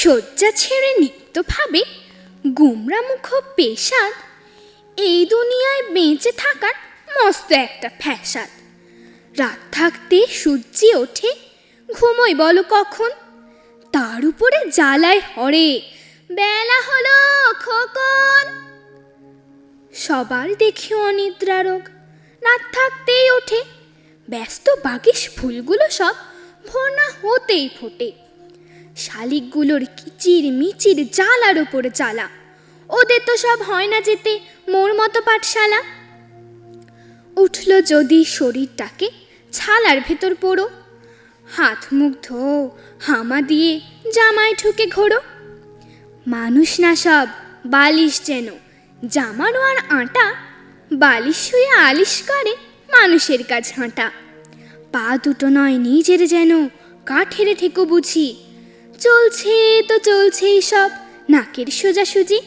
শয্যা ছেড়ে নিত্যভাবে গুমরা মুখ পেশাদ, এই দুনিয়ায় বেঁচে থাকার মস্ত একটা ফ্যাসাদ। রাত থাকতে সূর্যি ওঠে ঘুমোই বলো কখন? তার উপরে জ্বালায় হরে, বেলা হলো খোকন। সবার দেখি অনিদ্রা রোগ, রাত থাকতেই ওঠে। ব্যস্ত বাগিস ফুলগুলো সব ভোর না হতেই ফোটে। শালিকগুলোর কিচির মিচির জ্বালার ওপর জ্বালা ওদের তো সব হয় না যেতে, মোর মতো পাঠশালা। উঠল যদি শরীরটাকে ছালার ভেতর পড়ো। হাত মুখ ধো, হামা দিয়ে জামায় ঠুকে ঘোরো। মানুষ না সব বালিশ যেন জামারও আর আটা। বালিশ শুয়ে আলিশ করে মানুষের কাজ হাঁটা। পা দুটো নয় নিজের যেন, কাঠের ঠেকো বুঝি। চলছে তো চলছেই সব। নাকের সোজাসুজি